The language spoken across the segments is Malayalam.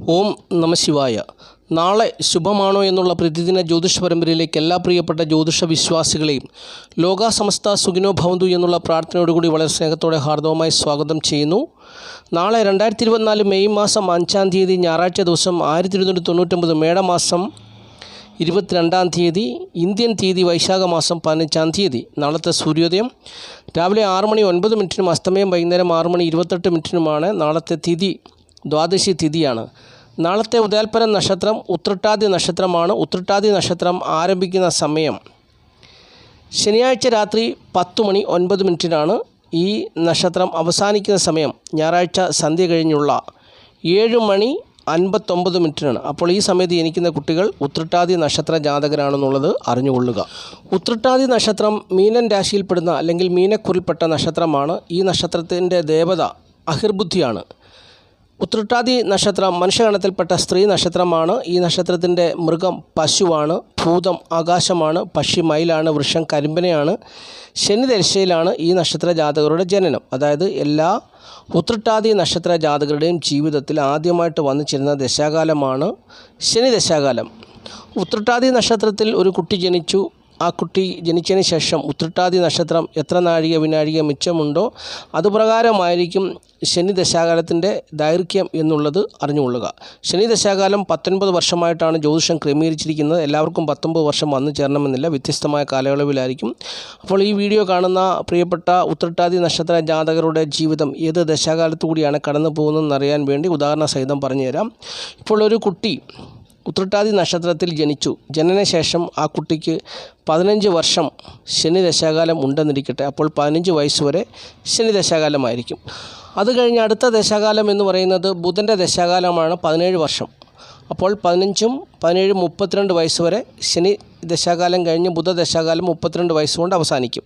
ഓം നമ ശിവായ. നാളെ ശുഭമാണോ എന്നുള്ള പ്രതിദിന ജ്യോതിഷ പരമ്പരയിലേക്ക് എല്ലാ പ്രിയപ്പെട്ട ജ്യോതിഷ വിശ്വാസികളെയും ലോകാസമസ്ത സുഖിനോ ഭവന്തു എന്നുള്ള പ്രാർത്ഥനയോടുകൂടി വളരെ സ്നേഹത്തോടെ ഹാർദവമായി സ്വാഗതം ചെയ്യുന്നു. നാളെ രണ്ടായിരത്തി ഇരുപത്തിനാല് മെയ് മാസം അഞ്ചാം തീയതി ഞായറാഴ്ച ദിവസം ആയിരത്തി ഇരുന്നൂറ്റി തൊണ്ണൂറ്റൊമ്പത് മേടമാസം ഇരുപത്തിരണ്ടാം തീയതി ഇന്ത്യൻ തീയതി വൈശാഖ മാസം പതിനഞ്ചാം തീയതി നാളത്തെ സൂര്യോദയം. രാവിലെ ആറ് മണി ഒൻപത് മിനിറ്റിനും അസ്തമയം വൈകുന്നേരം ആറ് മണി ഇരുപത്തെട്ട് മിനിറ്റിനുമാണ് നാളത്തെ തിഥി. ദ്വാദശി തിഥിയാണ്. നാളത്തെ ഉദയാൽപര നക്ഷത്രം ഉത്രട്ടാതി നക്ഷത്രമാണ്. ഉത്രട്ടാതി നക്ഷത്രം ആരംഭിക്കുന്ന സമയം ശനിയാഴ്ച രാത്രി പത്ത് മണി ഒൻപത് മിനിറ്റിനാണ്. ഈ നക്ഷത്രം അവസാനിക്കുന്ന സമയം. ഞായറാഴ്ച സന്ധ്യ കഴിഞ്ഞുള്ള ഏഴ് മണി അൻപത്തൊമ്പത് മിനിറ്റിനാണ്. അപ്പോൾ ഈ സമയത്ത് ജനിക്കുന്ന കുട്ടികൾ ഉത്രട്ടാതി നക്ഷത്ര ജാതകരാണെന്നുള്ളത് അറിഞ്ഞുകൊള്ളുക. ഉത്രട്ടാതി നക്ഷത്രം മീനൻ രാശിയിൽപ്പെടുന്ന അല്ലെങ്കിൽ മീനക്കുറിൽപ്പെട്ട നക്ഷത്രമാണ്. ഈ നക്ഷത്രത്തിന്റെ ദേവത അഹിർബുദ്ധിയാണ്. ഉത്രട്ടാതി നക്ഷത്രം മനുഷ്യഗണത്തിൽപ്പെട്ട സ്ത്രീ നക്ഷത്രമാണ്. ഈ നക്ഷത്രത്തിന്റെ മൃഗം പശുവാണ്. ഭൂതം ആകാശമാണ്. പക്ഷി മയിലാണ്. വൃക്ഷം കരിമ്പനയാണ്. ശനി ദശയിലാണ് ഈ നക്ഷത്ര ജാതകരുടെ ജനനം. അതായത് എല്ലാ ഉത്രട്ടാതി നക്ഷത്ര ജാതകരുടെയും ജീവിതത്തിൽ ആദ്യമായിട്ട് വന്നു ചേരുന്ന ദശാകാലമാണ് ശനി ദശാകാലം. ഉത്രട്ടാതി നക്ഷത്രത്തിൽ ഒരു കുട്ടി ജനിച്ചു. ആ കുട്ടി ജനിച്ചതിന് ശേഷം ഉത്രട്ടാതി നക്ഷത്രം എത്ര നാഴിക വിനാഴിക മിച്ചമുണ്ടോ? അതുപ്രകാരമായിരിക്കും ശനി ദശാകാലത്തിന്റെ ദൈർഘ്യം എന്നുള്ളത് അറിഞ്ഞുകൊള്ളുക. ശനി ദശാകാലം പത്തൊൻപത് വർഷമായിട്ടാണ് ജ്യോതിഷം ക്രമീകരിച്ചിരിക്കുന്നത്. എല്ലാവർക്കും പത്തൊമ്പത് വർഷം വന്നു ചേരണമെന്നില്ല. വ്യത്യസ്തമായ കാലയളവിലായിരിക്കും. അപ്പോൾ ഈ വീഡിയോ കാണുന്ന പ്രിയപ്പെട്ട ഉത്രട്ടാതി നക്ഷത്ര ജാതകരുടെ ജീവിതം ഏത് ദശാകാലത്തു കൂടിയാണ് കടന്നു പോകുന്നതെന്ന് അറിയാൻ വേണ്ടി ഉദാഹരണ സഹിതം പറഞ്ഞുതരാം. ഇപ്പോൾ ഒരു കുട്ടി ഉത്രട്ടാതി നക്ഷത്രത്തിൽ ജനിച്ചു. ജനനശേഷം ആ കുട്ടിക്ക് പതിനഞ്ച് വർഷം ശനി ദശാകാലം ഉണ്ടെന്നിരിക്കട്ടെ. അപ്പോൾ പതിനഞ്ച് വയസ്സ് വരെ ശനി ദശാകാലമായിരിക്കും. അത് കഴിഞ്ഞ് അടുത്ത ദശാകാലം എന്ന് പറയുന്നത് ബുധന്റെ ദശാകാലമാണ് പതിനേഴ് വർഷം. അപ്പോൾ പതിനഞ്ചും പതിനേഴും മുപ്പത്തിരണ്ട് വയസ്സ് വരെ ശനി ദശാകാലം കഴിഞ്ഞ് ബുധ ദശാകാലം മുപ്പത്തിരണ്ട് വയസ്സ് കൊണ്ട് അവസാനിക്കും.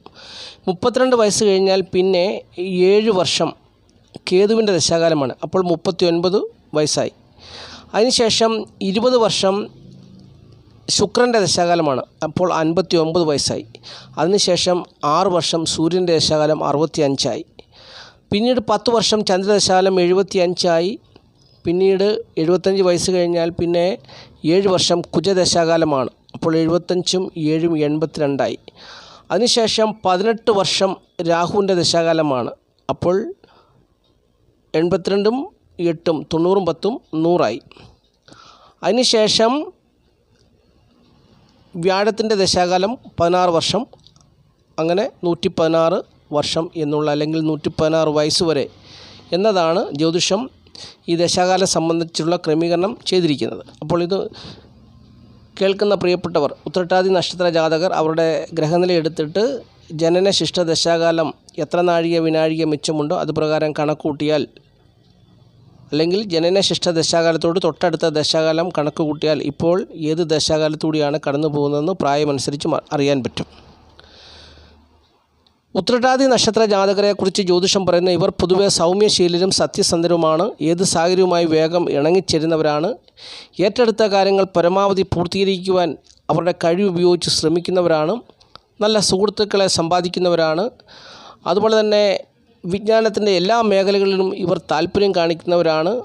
മുപ്പത്തിരണ്ട് വയസ്സ് കഴിഞ്ഞാൽ പിന്നെ ഏഴ് വർഷം കേതുവിന്റെ ദശാകാലമാണ്. അപ്പോൾ മുപ്പത്തി ഒൻപത് വയസ്സായി. അതിനുശേഷം ഇരുപത് വർഷം ശുക്രന്റെ ദശാകാലമാണ്. അപ്പോൾ അൻപത്തി ഒമ്പത് വയസ്സായി. അതിനുശേഷം ആറ് വർഷം സൂര്യന്റെ ദശാകാലം അറുപത്തി അഞ്ചായി പിന്നീട് പത്ത് വർഷം ചന്ദ്രദശാകാലം എഴുപത്തി അഞ്ചായി പിന്നീട് എഴുപത്തഞ്ച് വയസ്സ് കഴിഞ്ഞാൽ പിന്നെ ഏഴ് വർഷം കുജദശാകാലമാണ് അപ്പോൾ എഴുപത്തഞ്ചും ഏഴും എൺപത്തിരണ്ടായി. അതിനുശേഷം പതിനെട്ട് വർഷം രാഹുവിന്റെ ദശാകാലമാണ്. അപ്പോൾ എൺപത്തിരണ്ടും എട്ടും തൊണ്ണൂറും പത്തും നൂറായി. അതിനുശേഷം വ്യാഴത്തിന്റെ ദശാകാലം പതിനാറ് വർഷം അങ്ങനെ നൂറ്റി പതിനാറ് വർഷം എന്നുള്ള അല്ലെങ്കിൽ നൂറ്റി പതിനാറ് വയസ്സ് വരെ എന്നതാണ് ജ്യോതിഷം ഈ ദശാകാലം സംബന്ധിച്ചുള്ള ക്രമീകരണം ചെയ്തിരിക്കുന്നത്. അപ്പോൾ ഇത് കേൾക്കുന്ന പ്രിയപ്പെട്ടവർ ഉത്രട്ടാതി നക്ഷത്ര ജാതകർ അവരുടെ ഗ്രഹനില എടുത്തിട്ട് ജനന ശിഷ്ട ദശാകാലം എത്ര നാഴിക വിനാഴിക മിച്ചമുണ്ടോ അതുപ്രകാരം കണക്കൂട്ടിയാൽ അല്ലെങ്കിൽ ജനന ശിഷ്ട ദശാകാലത്തോട് തൊട്ടടുത്ത ദശാകാലം കണക്ക് കൂട്ടിയാൽ ഇപ്പോൾ ഏത് ദശാകാലത്തൂടിയാണ് കടന്നു പോകുന്നതെന്ന് പ്രായമനുസരിച്ച് അറിയാൻ പറ്റും. ഉത്രട്ടാതി നക്ഷത്ര ജാതകരെക്കുറിച്ച് ജ്യോതിഷം പറയുന്ന ഇവർ പൊതുവെ സൗമ്യശീലരും സത്യസന്ധരുമാണ്. ഏത് സാഹചര്യവുമായി വേഗം ഇണങ്ങിച്ചേരുന്നവരാണ്. ഏറ്റെടുത്ത കാര്യങ്ങൾ പരമാവധി പൂർത്തീകരിക്കുവാൻ അവരുടെ കഴിവ് ഉപയോഗിച്ച് ശ്രമിക്കുന്നവരാണ്. നല്ല സുഹൃത്തുക്കളെ സമ്പാദിക്കുന്നവരാണ്. അതുപോലെ തന്നെ വിജ്ഞാനത്തിന്റെ എല്ലാ മേഖലകളിലും ഇവർ താല്പര്യം കാണിക്കുന്നവരാണ്.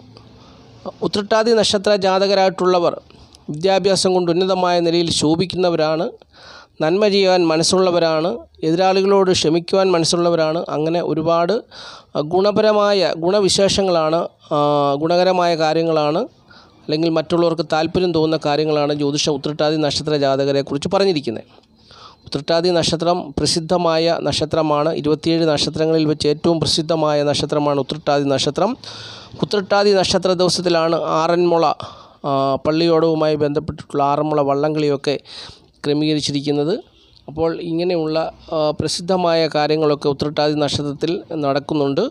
ഉത്രട്ടാതി നക്ഷത്ര ജാതകരായിട്ടുള്ളവർ വിദ്യാഭ്യാസം കൊണ്ട് ഉന്നതമായ നിലയിൽ ശോഭിക്കുന്നവരാണ്. നന്മ ചെയ്യാൻ മനസ്സുള്ളവരാണ്. എതിരാളികളോട് ക്ഷമിക്കുവാൻ മനസ്സുള്ളവരാണ്. അങ്ങനെ ഒരുപാട് ഗുണപരമായ ഗുണവിശേഷങ്ങളാണ് ഗുണകരമായ കാര്യങ്ങളാണ്. അല്ലെങ്കിൽ മറ്റുള്ളവർക്ക് താല്പര്യം തോന്നുന്ന കാര്യങ്ങളാണ് ജ്യോതിഷ ഉത്രട്ടാതി നക്ഷത്ര ജാതകരെക്കുറിച്ച് പറഞ്ഞിരിക്കുന്നത്. ഉത്രട്ടാതി നക്ഷത്രം പ്രസിദ്ധമായ നക്ഷത്രമാണ്. ഇരുപത്തിയേഴ് നക്ഷത്രങ്ങളിൽ വെച്ച് ഏറ്റവും പ്രസിദ്ധമായ നക്ഷത്രമാണ് ഉത്രട്ടാതി നക്ഷത്രം. ഉത്രട്ടാതി നക്ഷത്ര ദിവസത്തിലാണ് ആറന്മുള പള്ളിയോടവുമായി ബന്ധപ്പെട്ടിട്ടുള്ള ആറന്മുള വള്ളംകളിയൊക്കെ ക്രമീകരിച്ചിരിക്കുന്നത്. അപ്പോൾ ഇങ്ങനെയുള്ള പ്രസിദ്ധമായ കാര്യങ്ങളൊക്കെ ഉത്രട്ടാതി നക്ഷത്രത്തിൽ നടക്കുന്നുണ്ട്.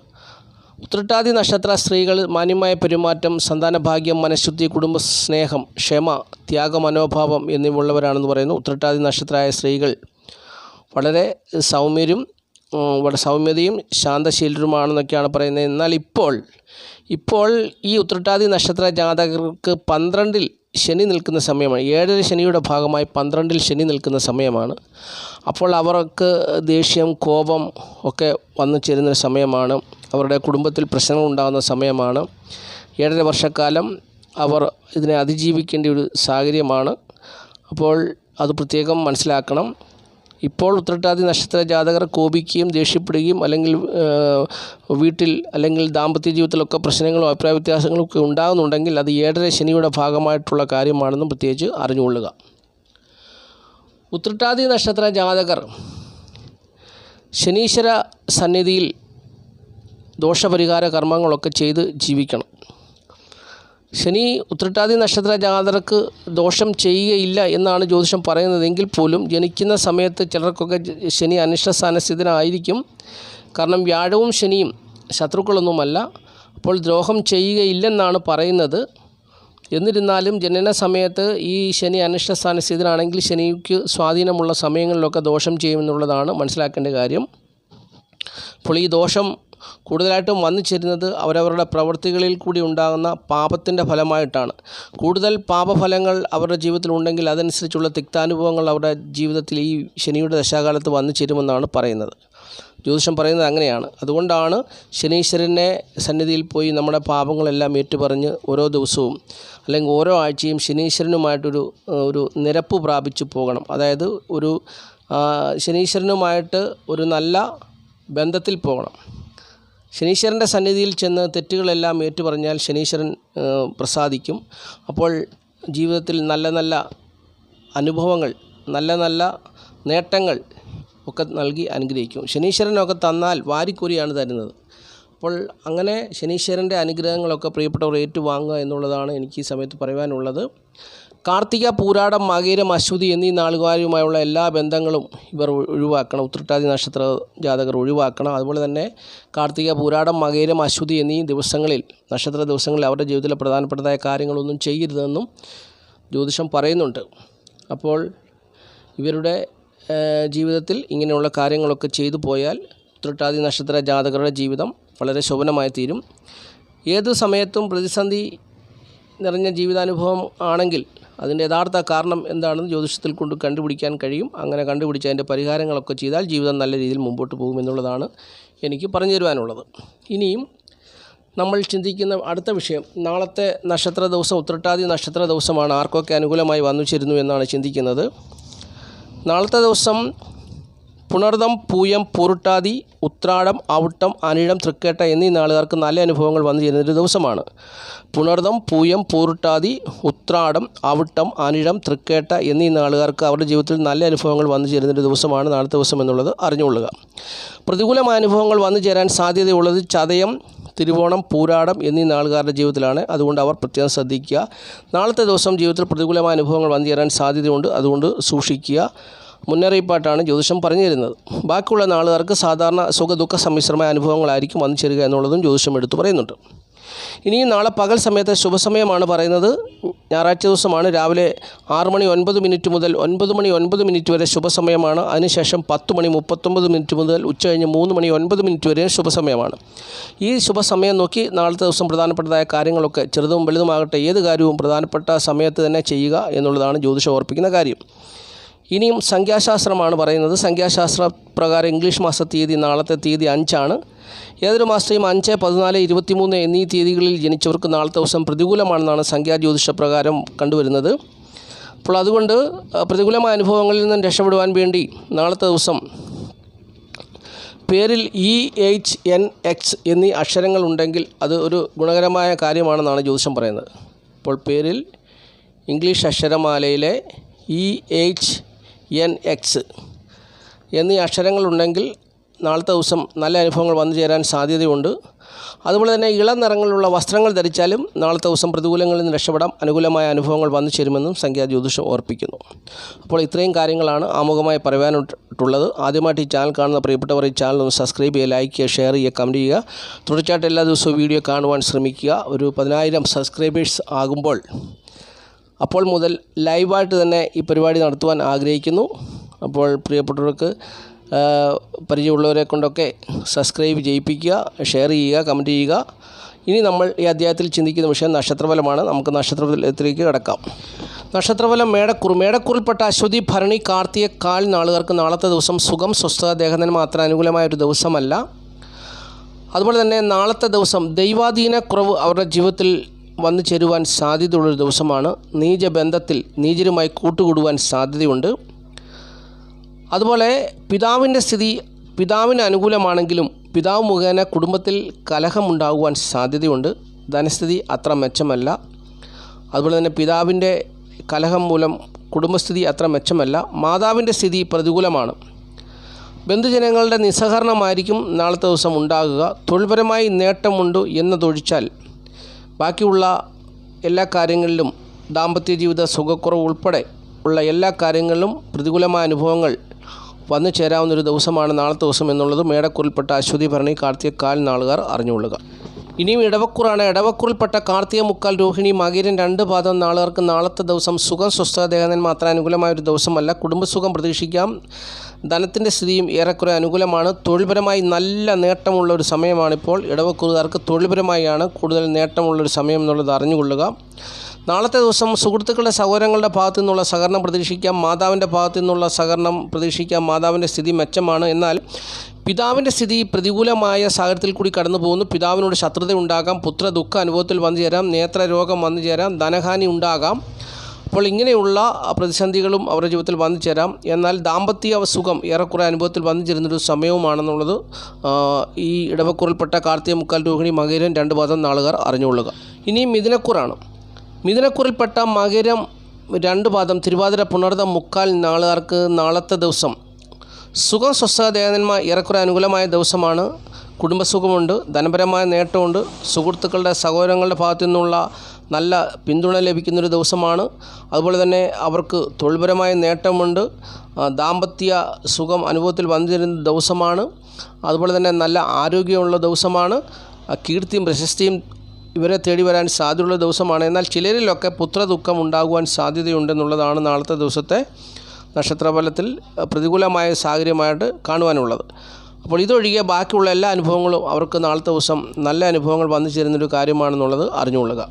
ഉത്രട്ടാതി നക്ഷത്ര സ്ത്രീകൾ മാന്യമായ പെരുമാറ്റം സന്താനഭാഗ്യം മനഃശുദ്ധി കുടുംബ സ്നേഹം ക്ഷമ ത്യാഗ മനോഭാവം എന്നിവയുള്ളവരാണെന്ന് പറയുന്നു ഉത്രട്ടാതി നക്ഷത്രമായ സ്ത്രീകൾ. വളരെ സൗമ്യരും വളരെ സൗമ്യതയും ശാന്തശീലരുമാണെന്നൊക്കെയാണ് പറയുന്നത്. എന്നാൽ ഇപ്പോൾ ഇപ്പോൾ ഈ ഉത്രട്ടാതി നക്ഷത്ര ജാതകർക്ക് പന്ത്രണ്ടിൽ ശനി നിൽക്കുന്ന സമയമാണ്. ഏഴര ശനിയുടെ ഭാഗമായി പന്ത്രണ്ടിൽ ശനി നിൽക്കുന്ന സമയമാണ്. അപ്പോൾ അവർക്ക് ദേഷ്യം കോപം ഒക്കെ വന്നു ചേരുന്ന സമയമാണ്. അവരുടെ കുടുംബത്തിൽ പ്രശ്നങ്ങൾ ഉണ്ടാകുന്ന സമയമാണ്. ഏഴര വർഷക്കാലം അവർ ഇതിനെ അതിജീവിക്കേണ്ട ഒരു സാഹചര്യമാണ്. അപ്പോൾ അത് പ്രത്യേകം മനസ്സിലാക്കണം. ഇപ്പോൾ ഉത്രട്ടാതി നക്ഷത്ര ജാതകർ കോപിക്കുകയും ദേഷ്യപ്പെടുകയും അല്ലെങ്കിൽ വീട്ടിൽ അല്ലെങ്കിൽ ദാമ്പത്യ ജീവിതത്തിലൊക്കെ പ്രശ്നങ്ങളും അഭിപ്രായ വ്യത്യാസങ്ങളോ ഒക്കെ ഉണ്ടാകുന്നുണ്ടെങ്കിൽ അത് ഏഴര ശനിയുടെ ഭാഗമായിട്ടുള്ള കാര്യമാണെന്നും പ്രത്യേകിച്ച് അറിഞ്ഞുകൊള്ളുക. ഉത്രട്ടാതി നക്ഷത്ര ജാതകർ ശനീശ്വര സന്നിധിയിൽ ദോഷപരിഹാര കർമ്മങ്ങളൊക്കെ ചെയ്ത് ജീവിക്കണം. ശനി ഉത്രട്ടാതി നക്ഷത്ര ജാതകർക്ക് ദോഷം ചെയ്യുകയില്ല എന്നാണ് ജ്യോതിഷം പറയുന്നതെങ്കിൽ പോലും ജനിക്കുന്ന സമയത്ത് ചിലർക്കൊക്കെ ശനി ശനി അനിഷ്ടസ്ഥാനസ്ഥിതനായിരിക്കും കാരണം വ്യാഴവും ശനിയും ശത്രുക്കളൊന്നുമല്ല. അപ്പോൾ ദ്രോഹം ചെയ്യുകയില്ലെന്നാണ് പറയുന്നത്. എന്നിരുന്നാലും ജനന സമയത്ത് ഈ ശനി അനിഷ്ടസ്ഥാനസ്ഥിതനാണെങ്കിൽ ശനിക്ക് സ്വാധീനമുള്ള സമയങ്ങളിലൊക്കെ ദോഷം ചെയ്യുമെന്നുള്ളതാണ് മനസ്സിലാക്കേണ്ട കാര്യം. അപ്പോൾ ഈ ദോഷം കൂടുതലായിട്ടും വന്നു ചേരുന്നത് അവരവരുടെ പ്രവൃത്തികളിൽ കൂടി ഉണ്ടാകുന്ന പാപത്തിന്റെ ഫലമായിട്ടാണ്. കൂടുതൽ പാപഫലങ്ങൾ അവരുടെ ജീവിതത്തിൽ ഉണ്ടെങ്കിൽ അതനുസരിച്ചുള്ള തിക്താനുഭവങ്ങൾ അവരുടെ ജീവിതത്തിൽ ഈ ശനിയുടെ ദശാകാലത്ത് വന്നു ചേരുമെന്നാണ് പറയുന്നത്. ജ്യോതിഷം പറയുന്നത് അങ്ങനെയാണ്. അതുകൊണ്ടാണ് ശനീശ്വരനെ സന്നിധിയിൽ പോയി നമ്മുടെ പാപങ്ങളെല്ലാം ഏറ്റുപറഞ്ഞ് ഓരോ ദിവസവും അല്ലെങ്കിൽ ഓരോ ആഴ്ചയും ശനീശ്വരനുമായിട്ടൊരു ഒരു നിരപ്പ് പ്രാപിച്ചു പോകണം. അതായത് ഒരു ശനീശ്വരനുമായിട്ട് ഒരു നല്ല ബന്ധത്തിൽ പോകണം. ശനീശ്വരന്റെ സന്നിധിയിൽ ചെന്ന് തെറ്റുകളെല്ലാം ഏറ്റുപറഞ്ഞാൽ ശനീശ്വരൻ പ്രസാദിക്കും. അപ്പോൾ ജീവിതത്തിൽ നല്ല നല്ല അനുഭവങ്ങൾ നല്ല നല്ല നേട്ടങ്ങൾ ഒക്കെ നൽകി അനുഗ്രഹിക്കും. ശനീശ്വരനൊക്കെ തന്നാൽ വാരിക്കൂരിയാണ് തരുന്നത്. അപ്പോൾ അങ്ങനെ ശനീശ്വരന്റെ അനുഗ്രഹങ്ങളൊക്കെ പ്രിയപ്പെട്ടവർ ഏറ്റുവാങ്ങുക എന്നുള്ളതാണ് എനിക്ക് ഈ സമയത്ത് പറയുവാനുള്ളത് കാർത്തിക പൂരാടം മകീരം അശ്വതി എന്നീ നാളുകാരുമായുള്ള എല്ലാ ബന്ധങ്ങളും ഇവർ ഒഴിവാക്കണം. ഉത്രട്ടാതി നക്ഷത്ര ജാതകർ ഒഴിവാക്കണം. അതുപോലെ തന്നെ കാർത്തിക പൂരാടം മകീരം അശ്വതി എന്നീ ദിവസങ്ങളിൽ നക്ഷത്ര ദിവസങ്ങളിൽ അവരുടെ ജീവിതത്തിലെ പ്രധാനപ്പെട്ടതായ കാര്യങ്ങളൊന്നും ചെയ്യരുതെന്നും ജ്യോതിഷം പറയുന്നുണ്ട്. അപ്പോൾ ഇവരുടെ ജീവിതത്തിൽ ഇങ്ങനെയുള്ള കാര്യങ്ങളൊക്കെ ചെയ്തു പോയാൽ ഉത്രട്ടാതി നക്ഷത്ര ജാതകരുടെ ജീവിതം വളരെ ശോഭനമായി തീരും. ഏത് സമയത്തും പ്രതിസന്ധി നിറഞ്ഞ ജീവിതാനുഭവം ആണെങ്കിൽ അതിന്റെ യഥാർത്ഥ കാരണം എന്താണെന്ന് ജ്യോതിഷത്തിൽ കൊണ്ട് കണ്ടുപിടിക്കാൻ കഴിയും. അങ്ങനെ കണ്ടുപിടിച്ച് അതിന്റെ പരിഹാരങ്ങളൊക്കെ ചെയ്താൽ ജീവിതം നല്ല രീതിയിൽ മുമ്പോട്ട് പോകുമെന്നുള്ളതാണ് എനിക്ക് പറഞ്ഞു തരുവാനുള്ളത്. ഇനിയും നമ്മൾ ചിന്തിക്കുന്ന അടുത്ത വിഷയം നാളത്തെ നക്ഷത്ര ദിവസം ഉത്രട്ടാതി നക്ഷത്ര ദിവസമാണ്. ആർക്കൊക്കെ അനുകൂലമായി വന്നു ചേരുന്നു എന്നാണ് ചിന്തിക്കുന്നത്. നാളത്തെ ദിവസം പുണർദം പൂയം പൂരുട്ടാതി ഉത്രാടം അവിട്ടം അനിഴം തൃക്കേട്ട എന്നീ നാളുകാർക്ക് നല്ല അനുഭവങ്ങൾ വന്നു ചേരുന്ന ഒരു ദിവസമാണ്. പുണർദം പൂയം പൂരുട്ടാതി ഉത്രാടം അവിട്ടം അനിഴം തൃക്കേട്ട എന്നീ നാളുകാർക്ക് അവരുടെ ജീവിതത്തിൽ നല്ല അനുഭവങ്ങൾ വന്നു ചേരുന്ന ഒരു ദിവസമാണ് നാളത്തെ ദിവസം എന്നുള്ളത് അറിഞ്ഞുകൊള്ളുക. പ്രതികൂലമായ അനുഭവങ്ങൾ വന്നു ചേരാൻ സാധ്യതയുള്ളത് ചതയം തിരുവോണം പൂരാടം എന്നീ നാളുകാരുടെ ജീവിതത്തിലാണ്. അതുകൊണ്ട് അവർ പ്രത്യേകം ശ്രദ്ധിക്കുക. നാളത്തെ ദിവസം ജീവിതത്തിൽ പ്രതികൂലമായ അനുഭവങ്ങൾ വന്നു ചേരാൻ സാധ്യതയുണ്ട്. അതുകൊണ്ട് സൂക്ഷിക്കുക. മുന്നറിയിപ്പായിട്ടാണ് ജ്യോതിഷം പറഞ്ഞു തരുന്നത്. ബാക്കിയുള്ള നാളുകാർക്ക് സാധാരണ സുഖ ദുഃഖ സമ്മിശ്രമായ അനുഭവങ്ങളായിരിക്കും വന്നു ചേരുക എന്നുള്ളതും ജ്യോതിഷം എടുത്തു പറയുന്നുണ്ട്. ഇനിയും നാളെ പകൽ സമയത്തെ ശുഭസമയമാണ് പറയുന്നത്. ഞായറാഴ്ച ദിവസമാണ് രാവിലെ ആറ് മണി ഒൻപത് മിനിറ്റ് മുതൽ ഒൻപത് മണി ഒൻപത് മിനിറ്റ് വരെ ശുഭസമയമാണ്. അതിനുശേഷം പത്ത് മണി മുപ്പത്തൊമ്പത് മിനിറ്റ് മുതൽ ഉച്ച കഴിഞ്ഞ് മൂന്ന് മണി ഒൻപത് മിനിറ്റ് വരെ ശുഭസമയമാണ്. ഈ ശുഭസമയം നോക്കി നാളത്തെ ദിവസം പ്രധാനപ്പെട്ടതായ കാര്യങ്ങളൊക്കെ ചെറുതും വലുതുമാകട്ടെ ഏത് കാര്യവും പ്രധാനപ്പെട്ട സമയത്ത് തന്നെ ചെയ്യുക എന്നുള്ളതാണ് ജ്യോതിഷം ഓർപ്പിക്കുന്ന കാര്യം. ഇനിയും സംഖ്യാശാസ്ത്രമാണ് പറയുന്നത്. സംഖ്യാശാസ്ത്ര പ്രകാരം ഇംഗ്ലീഷ് മാസ തീയതി നാളത്തെ തീയതി അഞ്ചാണ്. ഏതൊരു മാസത്തെയും അഞ്ച് പതിനാല് ഇരുപത്തിമൂന്ന് എന്നീ തീയതികളിൽ ജനിച്ചവർക്ക് നാളത്തെ ദിവസം പ്രതികൂലമാണെന്നാണ് സംഖ്യാ ജ്യോതിഷ പ്രകാരം കണ്ടുവരുന്നത്. അപ്പോൾ അതുകൊണ്ട് പ്രതികൂലമായ അനുഭവങ്ങളിൽ നിന്നും രക്ഷപ്പെടുവാൻ വേണ്ടി നാളത്തെ ദിവസം പേരിൽ ഇ എച്ച് എൻ എക്സ് എന്നീ അക്ഷരങ്ങൾ ഉണ്ടെങ്കിൽ അത് ഒരു ഗുണകരമായ കാര്യമാണെന്നാണ് ജ്യോതിഷം പറയുന്നത്. അപ്പോൾ പേരിൽ ഇംഗ്ലീഷ് അക്ഷരമാലയിലെ ഇ എച്ച് എൻ എക്സ് എന്നീ അക്ഷരങ്ങളുണ്ടെങ്കിൽ നാളത്തെ ദിവസം നല്ല അനുഭവങ്ങൾ വന്നു ചേരാൻ സാധ്യതയുണ്ട്. അതുപോലെ തന്നെ ഇളം നിറങ്ങളിലുള്ള വസ്ത്രങ്ങൾ ധരിച്ചാലും നാളത്തെ ദിവസം പ്രതികൂലങ്ങളിൽ നിന്ന് രക്ഷപ്പെടാം അനുകൂലമായ അനുഭവങ്ങൾ വന്നു ചേരുമെന്നും സംഖ്യാ ജ്യോതിഷം ഓർപ്പിക്കുന്നു. അപ്പോൾ ഇത്രയും കാര്യങ്ങളാണ് ആമുഖമായി പറയാനായിട്ടുള്ളത്. ആദ്യമായിട്ട് ഈ ചാനൽ കാണുന്ന പ്രിയപ്പെട്ടവർ ഈ ചാനൽ ഒന്ന് സബ്സ്ക്രൈബ് ചെയ്യുക ലൈക്ക് ചെയ്യുക ഷെയർ ചെയ്യുക കമന്റ് ചെയ്യുക. തുടർച്ചയായിട്ട് എല്ലാ ദിവസവും വീഡിയോ കാണുവാൻ ശ്രമിക്കുക. ഒരു പതിനായിരം സബ്സ്ക്രൈബേഴ്സ് ആകുമ്പോൾ അപ്പോൾ മുതൽ ലൈവായിട്ട് തന്നെ ഈ പരിപാടി നടത്തുവാൻ ആഗ്രഹിക്കുന്നു. അപ്പോൾ പ്രിയപ്പെട്ടവർക്ക് പരിചയമുള്ളവരെ കൊണ്ടൊക്കെ സബ്സ്ക്രൈബ് ചെയ്യിപ്പിക്കുക ഷെയർ ചെയ്യുക കമന്റ് ചെയ്യുക. ഇനി നമ്മൾ ഈ അധ്യായത്തിൽ ചിന്തിക്കുന്ന വിഷയം നക്ഷത്രഫലമാണ്. നമുക്ക് നക്ഷത്രഫലത്തിലേക്ക് കിടക്കാം. നക്ഷത്രഫലം മേടക്കുറു മേടക്കുറിൽപ്പെട്ട അശ്വതി ഭരണി കാർത്തിക കാൽ നാളുകാർക്ക് നാളത്തെ ദിവസം സുഖം സ്വസ്ഥത ദേഹത്തിന് മാത്രം അനുകൂലമായ ഒരു ദിവസമല്ല. അതുപോലെ തന്നെ നാളത്തെ ദിവസം ദൈവാധീന കുറവ് അവരുടെ ജീവിതത്തിൽ വന്നു ചേരുവാൻ സാധ്യതയുള്ളൊരു ദിവസമാണ്. നീചബന്ധത്തിൽ നീചരുമായി കൂട്ടുകൂടുവാൻ സാധ്യതയുണ്ട്. അതുപോലെ പിതാവിന്റെ സ്ഥിതി പിതാവിന് അനുകൂലമാണെങ്കിലും പിതാവ് മുഖേന കുടുംബത്തിൽ കലഹമുണ്ടാകുവാൻ സാധ്യതയുണ്ട്. ധനസ്ഥിതി അത്ര മെച്ചമല്ല. അതുപോലെ തന്നെ പിതാവിന്റെ കലഹം മൂലം കുടുംബസ്ഥിതി അത്ര മെച്ചമല്ല. മാതാവിന്റെ സ്ഥിതി പ്രതികൂലമാണ്. ബന്ധുജനങ്ങളുടെ നിസ്സഹരണമായിരിക്കും നാളത്തെ ദിവസം ഉണ്ടാകുക. തൊഴിൽപരമായി നേട്ടമുണ്ട് എന്നതൊഴിച്ചാൽ ബാക്കിയുള്ള എല്ലാ കാര്യങ്ങളിലും ദാമ്പത്യ ജീവിത സുഖക്കുറവ് ഉൾപ്പെടെ ഉള്ള എല്ലാ കാര്യങ്ങളിലും പ്രതികൂലമായ അനുഭവങ്ങൾ വന്നു ചേരാവുന്ന ഒരു ദിവസമാണ് നാളത്തെ ദിവസം എന്നുള്ളത് മേടക്കുറിൽപ്പെട്ട അശ്വതി ഭരണി കാർത്തിക കാൽ നാളുകാർ അറിഞ്ഞുകൊള്ളുക. ഇനിയും ഇടവക്കുറാണ് ഇടവക്കുറിൽപ്പെട്ട കാർത്തിക മുക്കാൽ രോഹിണി മകീരൻ രണ്ട് പാദം നാളുകാർക്ക് നാളത്തെ ദിവസം സുഖം സ്വസ്ഥത ദേഹനൻ മാത്രം അനുകൂലമായ ഒരു ദിവസമല്ല. കുടുംബസുഖം പ്രതീക്ഷിക്കാം. ധനത്തിന്റെ സ്ഥിതിയും ഏറെക്കുറെ അനുകൂലമാണ്. തൊഴിൽപരമായി നല്ല നേട്ടമുള്ള ഒരു സമയമാണിപ്പോൾ. ഇടവക്കുറുകാർക്ക് തൊഴിൽപരമായാണ് കൂടുതൽ നേട്ടമുള്ള ഒരു സമയം എന്നുള്ളത് അറിഞ്ഞുകൊള്ളുക. നാളത്തെ ദിവസം സുഹൃത്തുക്കളുടെ സഹോദരങ്ങളുടെ ഭാഗത്തു നിന്നുള്ള സഹകരണം പ്രതീക്ഷിക്കാം. മാതാവിന്റെ ഭാഗത്തു നിന്നുള്ള സഹകരണം പ്രതീക്ഷിക്കാം. മാതാവിന്റെ സ്ഥിതി മെച്ചമാണ്. എന്നാൽ പിതാവിന്റെ സ്ഥിതി പ്രതികൂലമായ സാഹചര്യത്തിൽ കൂടി കടന്നു പോകുന്നു. പിതാവിനോട് ശത്രുത ഉണ്ടാകാം. പുത്ര ദുഃഖ അനുഭവത്തിൽ വന്നു ചേരാം. നേത്രരോഗം വന്നു ചേരാം. ധനഹാനി ഉണ്ടാകാം. അപ്പോൾ ഇങ്ങനെയുള്ള പ്രതിസന്ധികളും അവരുടെ ജീവിതത്തിൽ വന്നു ചേരാം. എന്നാൽ ദാമ്പത്യ സുഖം ഏറെക്കുറെ അനുഭവത്തിൽ വന്നു ചേരുന്നൊരു സമയവുമാണെന്നുള്ളത് ഈ ഇടവക്കുറിൽപ്പെട്ട കാർത്തിക മുക്കാൽ രോഹിണി മകേരൻ രണ്ട് പാദം നാളുകാർ അറിഞ്ഞുകൊള്ളുക. ഇനി മിഥുനക്കുറാണ്. മിഥുനക്കുറിൽപ്പെട്ട മകരം രണ്ട് പാദം തിരുവാതിര പുണർദം മുക്കാൽ നാളുകാർക്ക് നാളത്തെ ദിവസം സുഖം സ്വസ്ഥ ദേവന്മാർ ഏറെക്കുറെ അനുകൂലമായ ദിവസമാണ്. കുടുംബസുഖമുണ്ട് ധനപരമായ നേട്ടമുണ്ട്. സുഹൃത്തുക്കളുടെ സഹോദരങ്ങളുടെ ഭാഗത്തു നിന്നുള്ള നല്ല പിന്തുണ ലഭിക്കുന്നൊരു ദിവസമാണ്. അതുപോലെ തന്നെ അവർക്ക് തൊഴിൽപരമായ നേട്ടമുണ്ട്. ദാമ്പത്യ സുഖം അനുഭവത്തിൽ വന്നിരുന്ന ദിവസമാണ്. അതുപോലെ തന്നെ നല്ല ആരോഗ്യമുള്ള ദിവസമാണ്. കീർത്തിയും പ്രശസ്തിയും ഇവരെ തേടി വരാൻ സാധ്യതയുള്ള ദിവസമാണ്. എന്നാൽ ചിലരിലൊക്കെ പുത്രദുഃഖം ഉണ്ടാകുവാൻ സാധ്യതയുണ്ടെന്നുള്ളതാണ് നാളത്തെ ദിവസത്തെ നക്ഷത്രഫലത്തിൽ പ്രതികൂലമായ സാഹചര്യമായിട്ട് കാണുവാനുള്ളത്. അപ്പോൾ ഇതൊഴികെ ബാക്കിയുള്ള എല്ലാ അനുഭവങ്ങളും അവർക്ക് നാളത്തെ ദിവസം നല്ല അനുഭവങ്ങൾ വന്നു ചേരുന്നൊരു കാര്യമാണെന്നുള്ളത് അറിഞ്ഞുകൊള്ളുക.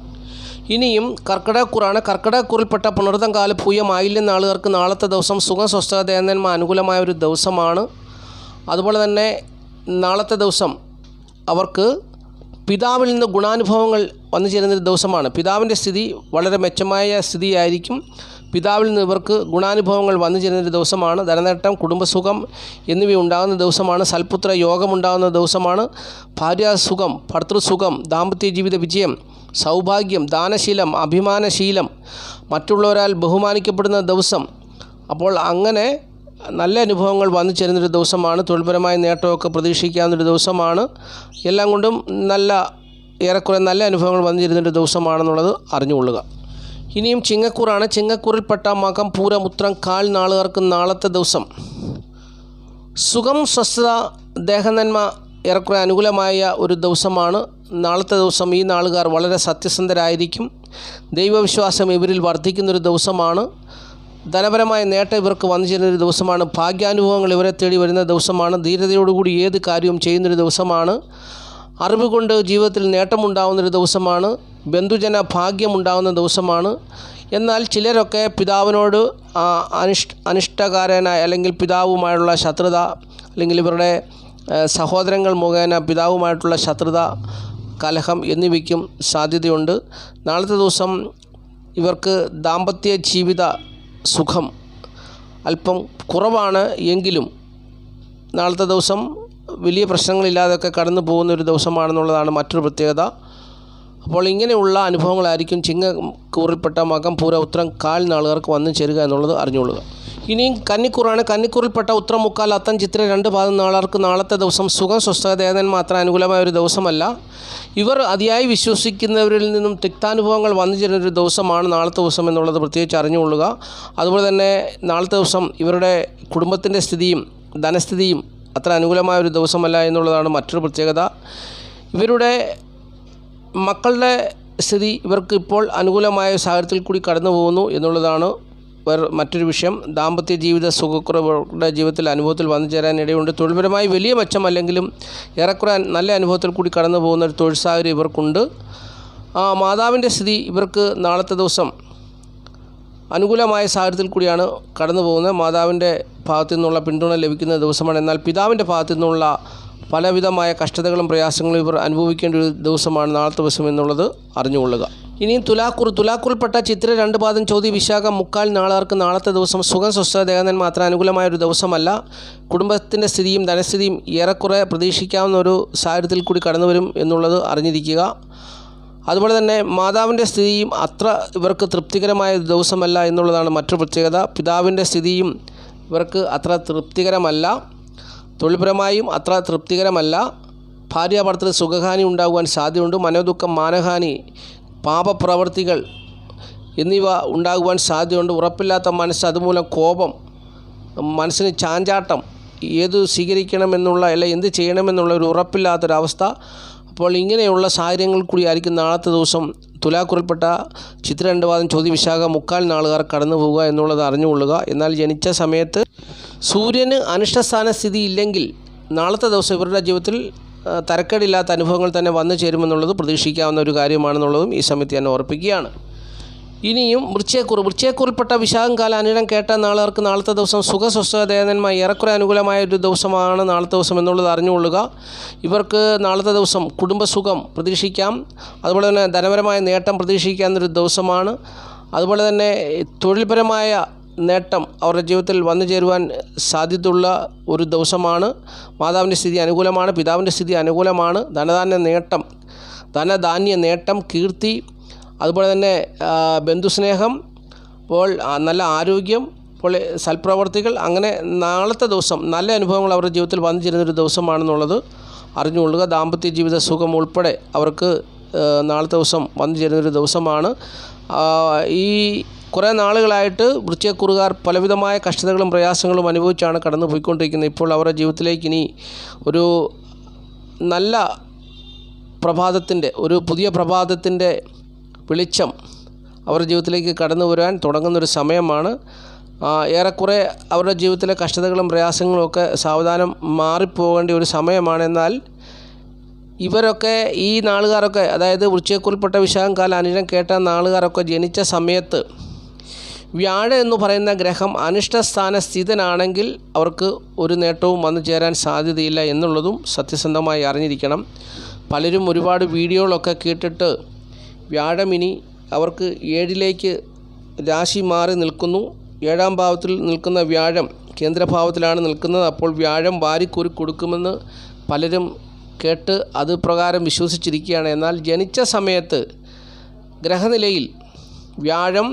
ഇനിയും കർക്കിടക്കുറാണ് കർക്കിടക്കുറിൽപ്പെട്ട പുണർതം കാല പൂയമായില്ലെന്ന ആളുകൾക്ക് നാളത്തെ ദിവസം സുഖ സ്വസ്ഥത ദേവന്മ അനുകൂലമായ ഒരു ദിവസമാണ്. അതുപോലെ തന്നെ നാളത്തെ ദിവസം അവർക്ക് പിതാവിൽ നിന്ന് ഗുണാനുഭവങ്ങൾ വന്നു ചേരുന്നൊരു ദിവസമാണ്. പിതാവിന്റെ സ്ഥിതി വളരെ മെച്ചമായ സ്ഥിതിയായിരിക്കും. പിതാവിൽ നിന്ന് ഇവർക്ക് ഗുണാനുഭവങ്ങൾ വന്നു ചേരുന്നൊരു ദിവസമാണ്. ധനനേട്ടം കുടുംബസുഖം എന്നിവ ഉണ്ടാകുന്ന ദിവസമാണ്. സൽപുത്ര യോഗമുണ്ടാകുന്ന ദിവസമാണ്. ഭാര്യാസുഖം ഭർത്തൃസുഖം ദാമ്പത്യ ജീവിത വിജയം സൗഭാഗ്യം ദാനശീലം അഭിമാനശീലം മറ്റുള്ളവരാൽ ബഹുമാനിക്കപ്പെടുന്ന ദിവസം. അപ്പോൾ അങ്ങനെ നല്ല അനുഭവങ്ങൾ വന്നു ചേരുന്നൊരു ദിവസമാണ്. തൊഴിൽപരമായ നേട്ടമൊക്കെ പ്രതീക്ഷിക്കാവുന്നൊരു ദിവസമാണ്. എല്ലാം കൊണ്ടും നല്ല ഏറെക്കുറെ നല്ല അനുഭവങ്ങൾ വന്നു ചേരുന്നൊരു ദിവസമാണെന്നുള്ളത് അറിഞ്ഞുകൊള്ളുക. ഇനിയും ചിങ്ങക്കൂറാണ്. ചിങ്ങക്കൂറിൽപ്പെട്ട മകം പൂരമുത്രം കാൽ നാളുകാർക്ക് നാളത്തെ ദിവസം. സുഖം സ്വസ്ഥത ദേഹനന്മ ഏറെക്കുറെ അനുകൂലമായ ഒരു ദിവസമാണ്. നാളത്തെ ദിവസം ഈ നാളുകാർ വളരെ സത്യസന്ധരായിരിക്കും. ദൈവവിശ്വാസം ഇവരിൽ വർദ്ധിക്കുന്നൊരു ദിവസമാണ്. ധനപരമായ നേട്ടം ഇവർക്ക് വന്നു ചേരുന്ന ഒരു ദിവസമാണ്. ഭാഗ്യാനുഭവങ്ങൾ ഇവരെ തേടി വരുന്ന ദിവസമാണ്. ധീരതയോടുകൂടി ഏത് കാര്യവും ചെയ്യുന്നൊരു ദിവസമാണ്. അറിവ് കൊണ്ട് ജീവിതത്തിൽ നേട്ടമുണ്ടാകുന്നൊരു ദിവസമാണ് ബന്ധുജന ഭാഗ്യമുണ്ടാകുന്ന ദിവസമാണ്. എന്നാൽ ചിലരൊക്കെ പിതാവിനോട് അനിഷ് അനിഷ്ട അനിഷ്ടകാരനായ അല്ലെങ്കിൽ പിതാവുമായുള്ള ശത്രുത അല്ലെങ്കിൽ ഇവരുടെ സഹോദരങ്ങൾ മുഖേന പിതാവുമായിട്ടുള്ള ശത്രുത കലഹം എന്നിവയ്ക്കും സാധ്യതയുണ്ട്. നാളത്തെ ദിവസം ഇവർക്ക് ദാമ്പത്യ ജീവിത സുഖം അല്പം കുറവാണ് എങ്കിലും നാളത്തെ ദിവസം വലിയ പ്രശ്നങ്ങളില്ലാതെയൊക്കെ കടന്നു പോകുന്ന ഒരു ദിവസമാണെന്നുള്ളതാണ് മറ്റൊരു പ്രത്യേകത. അപ്പോൾ ഇങ്ങനെയുള്ള അനുഭവങ്ങളായിരിക്കും ചിങ്ങ കൂറിൽപ്പെട്ട മകം പൂര ഉത്രം കാൽ നാളുകാർക്ക് വന്നു ചേരുക എന്നുള്ളത് അറിഞ്ഞുകൊള്ളുക. ഇനിയും കന്നിക്കൂറാണ്. കന്നിക്കൂറിൽപ്പെട്ട ഉത്രം മുക്കാൽ അത്തം ചിത്ര രണ്ട് പാദം നാളാർക്ക് നാളത്തെ ദിവസം സുഖം സ്വസ്ഥത ദേവൻ മാത്രം അനുകൂലമായ ഒരു ദിവസമല്ല. ഇവർ അതിയായി വിശ്വസിക്കുന്നവരിൽ നിന്നും തിക്താനുഭവങ്ങൾ വന്നു ചേരുന്ന ഒരു ദിവസമാണ് നാളത്തെ ദിവസം എന്നുള്ളത് പ്രത്യേകിച്ച് അറിഞ്ഞുകൊള്ളുക. അതുപോലെ തന്നെ നാളത്തെ ദിവസം ഇവരുടെ കുടുംബത്തിന്റെ സ്ഥിതിയും ധനസ്ഥിതിയും അത്ര അനുകൂലമായ ഒരു ദിവസമല്ല എന്നുള്ളതാണ് മറ്റൊരു പ്രത്യേകത. ഇവരുടെ മക്കളുടെ സ്ഥിതി ഇവർക്ക് ഇപ്പോൾ അനുകൂലമായ സാഹചര്യത്തിൽ കൂടി കടന്നു പോകുന്നു എന്നുള്ളതാണ് മറ്റൊരു വിഷയം. ദാമ്പത്യ ജീവിത സുഖക്കുറവരുടെ ജീവിതത്തിൽ അനുഭവത്തിൽ വന്നു ചേരാൻ ഇടയുണ്ട്. തൊഴിൽപരമായി വലിയ മെച്ചമല്ലെങ്കിലും ഏറെക്കുറെ നല്ല അനുഭവത്തിൽ കൂടി കടന്നു പോകുന്ന ഒരു തൊഴിൽ സാഹചര്യം ഇവർക്കുണ്ട്. മാതാവിന്റെ സ്ഥിതി ഇവർക്ക് നാളത്തെ ദിവസം അനുകൂലമായ സാഹചര്യത്തിൽ കൂടിയാണ് കടന്നു പോകുന്നത്. മാതാവിന്റെ ഭാഗത്തു നിന്നുള്ള പിന്തുണ ലഭിക്കുന്ന ദിവസമാണ്. എന്നാൽ പിതാവിന്റെ ഭാഗത്തു നിന്നുള്ള പലവിധമായ കഷ്ടതകളും പ്രയാസങ്ങളും ഇവർ അനുഭവിക്കേണ്ട ഒരു ദിവസമാണ് നാളത്തെ ദിവസം എന്നുള്ളത് അറിഞ്ഞുകൊള്ളുക. ഇനിയും തുലാക്കുർ തുലാക്കുറിൽപ്പെട്ട ചിത്ര രണ്ട് പാദം ചോതി വിശാഖ മുക്കാൽ നാളുകാർക്ക് നാളത്തെ ദിവസം സുഖം സ്വസ്ഥത ദേഹനൻ മാത്രം അനുകൂലമായ ഒരു ദിവസമല്ല. കുടുംബത്തിന്റെ സ്ഥിതിയും ധനസ്ഥിതിയും ഏറെക്കുറെ പ്രതീക്ഷിക്കാവുന്ന ഒരു സാഹചര്യത്തിൽ കൂടി കടന്നുവരും എന്നുള്ളത് അറിഞ്ഞിരിക്കുക. അതുപോലെ തന്നെ മാതാവിന്റെ സ്ഥിതിയും അത്ര ഇവർക്ക് തൃപ്തികരമായ ദിവസമല്ല എന്നുള്ളതാണ് മറ്റു പ്രത്യേകത. പിതാവിന്റെ സ്ഥിതിയും ഇവർക്ക് അത്ര തൃപ്തികരമല്ല. തൊഴിൽപരമായും അത്ര തൃപ്തികരമല്ല. ഭാര്യാഭർത്തൃ സുഖഹാനി ഉണ്ടാകുവാൻ സാധ്യതയുണ്ട്. മനോദുഃഖം മാനഹാനി പാപപ്രവൃത്തികൾ എന്നിവ ഉണ്ടാകുവാൻ സാധ്യതയുണ്ട്. ഉറപ്പില്ലാത്ത മനസ്സ് അതുമൂലം കോപം മനസ്സിന് ചാഞ്ചാട്ടം ഏത് സ്വീകരിക്കണമെന്നുള്ള അല്ല എന്ത് ചെയ്യണമെന്നുള്ള ഒരു ഉറപ്പില്ലാത്തൊരവസ്ഥ അപ്പോൾ ഇങ്ങനെയുള്ള സാഹചര്യങ്ങൾ കൂടി ആയിരിക്കും നാളത്തെ ദിവസം തുലാക്കുറിൽപ്പെട്ട ചിത്ര രണ്ട് വാദം ചോദ്യ വിശാഖ മുക്കാൽ നാളുകാർ കടന്നു പോവുക എന്നുള്ളത് അറിഞ്ഞുകൊള്ളുക. എന്നാൽ ജനിച്ച സമയത്ത് സൂര്യന് അനിഷ്ടസ്ഥാന സ്ഥിതി ഇല്ലെങ്കിൽ നാളത്തെ ദിവസം ഇവരുടെ ജീവിതത്തിൽ തരക്കേടില്ലാത്ത അനുഭവങ്ങൾ തന്നെ വന്നു ചേരുമെന്നുള്ളത് പ്രതീക്ഷിക്കാവുന്ന ഒരു കാര്യമാണെന്നുള്ളതും ഈ സമയത്ത് ഞാൻ ഓർപ്പിക്കുകയാണ്. ഇനിയും വൃശ്ചയക്കൂറിൽപ്പെട്ട വിശാഖം കാല അനിടം കേട്ട നാളുകാർക്ക് നാളത്തെ ദിവസം സുഖസ്വസ്ഥതേനന്മായ ഏറെക്കുറെ അനുകൂലമായ ഒരു ദിവസമാണ് നാളത്തെ ദിവസം എന്നുള്ളത് അറിഞ്ഞുകൊള്ളുക. ഇവർക്ക് നാളത്തെ ദിവസം കുടുംബസുഖം പ്രതീക്ഷിക്കാം. അതുപോലെ തന്നെ ധനപരമായ നേട്ടം പ്രതീക്ഷിക്കാവുന്നൊരു ദിവസമാണ്. അതുപോലെ തന്നെ തൊഴിൽപരമായ നേട്ടം അവരുടെ ജീവിതത്തിൽ വന്നു ചേരുവാൻ സാധ്യതയുള്ള ഒരു ദിവസമാണ്. മാതാവിന്റെ സ്ഥിതി അനുകൂലമാണ് പിതാവിന്റെ സ്ഥിതി അനുകൂലമാണ്. ധനധാന്യ നേട്ടം ധനധാന്യ നേട്ടം കീർത്തി അതുപോലെ തന്നെ ബന്ധുസ്നേഹം അപ്പോൾ നല്ല ആരോഗ്യം അപ്പോൾ സൽപ്രവർത്തികൾ അങ്ങനെ നാളത്തെ ദിവസം നല്ല അനുഭവങ്ങൾ അവരുടെ ജീവിതത്തിൽ വന്നു ചേരുന്നൊരു ദിവസമാണെന്നുള്ളത് അറിഞ്ഞുകൊള്ളുക. ദാമ്പത്യ ജീവിത സുഖം ഉൾപ്പെടെ അവർക്ക് നാളത്തെ ദിവസം വന്നു ചേരുന്നൊരു ദിവസമാണ്. ഈ കുറേ നാളുകളായിട്ട് വൃശ്ചയക്കുറുകാർ പലവിധമായ കഷ്ടതകളും പ്രയാസങ്ങളും അനുഭവിച്ചാണ് കടന്നു പോയിക്കൊണ്ടിരിക്കുന്നത് ഇപ്പോൾ അവരുടെ ജീവിതത്തിലേക്ക് ഇനി ഒരു നല്ല പ്രഭാതത്തിന്റെ ഒരു പുതിയ പ്രഭാതത്തിന്റെ വെളിച്ചം അവരുടെ ജീവിതത്തിലേക്ക് കടന്നു വരാൻ തുടങ്ങുന്നൊരു സമയമാണ്. ഏറെക്കുറെ അവരുടെ ജീവിതത്തിലെ കഷ്ടതകളും പ്രയാസങ്ങളും ഒക്കെ സാവധാനം മാറിപ്പോകേണ്ട ഒരു സമയമാണ്. എന്നാൽ ഇവരൊക്കെ ഈ നാളുകാരൊക്കെ അതായത് വൃശ്ചയക്കുറിൽപ്പെട്ട വിശാഖം കാല അനുജം കേട്ട നാളുകാരൊക്കെ ജനിച്ച സമയത്ത് വ്യാഴ എന്ന് പറയുന്ന ഗ്രഹം അനിഷ്ടസ്ഥാന സ്ഥിതനാണെങ്കിൽ അവർക്ക് ഒരു നേട്ടവും വന്നു ചേരാൻ സാധ്യതയില്ല എന്നുള്ളതും സത്യസന്ധമായി അറിഞ്ഞിരിക്കണം. പലരും ഒരുപാട് വീഡിയോകളൊക്കെ കേട്ടിട്ട് വ്യാഴമിനി അവർക്ക് ഏഴിലേക്ക് രാശി മാറി നിൽക്കുന്നു. ഏഴാം ഭാവത്തിൽ നിൽക്കുന്ന വ്യാഴം കേന്ദ്രഭാവത്തിലാണ് നിൽക്കുന്നത്. അപ്പോൾ വ്യാഴം വാരിക്കൂരി കൊടുക്കുമെന്ന് പലരും കേട്ട് അത് പ്രകാരം വിശ്വസിച്ചിരിക്കുകയാണ്. എന്നാൽ ജനിച്ച സമയത്ത് ഗ്രഹനിലയിൽ വ്യാഴം